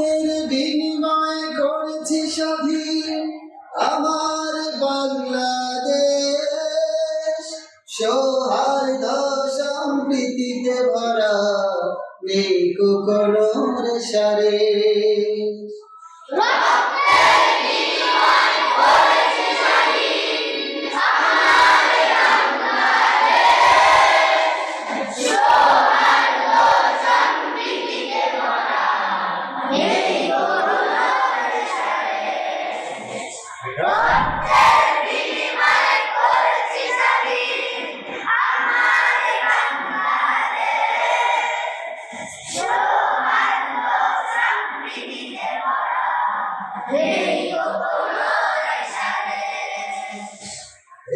রক্তের বিনিময় করেছি স্বাধীন আমার বাংলাদেশ। সৌহার্দ সম্প্রীতিতে ভরা নেই কুকুর সারে।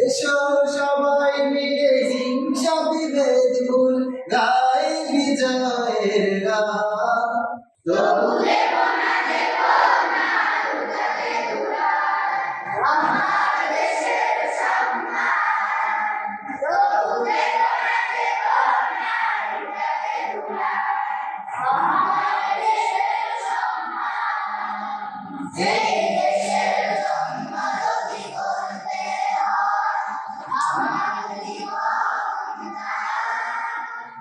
এসো সবাই মিলে হিংসা বিভেদ ভুল গায়ে বিজয়ের গান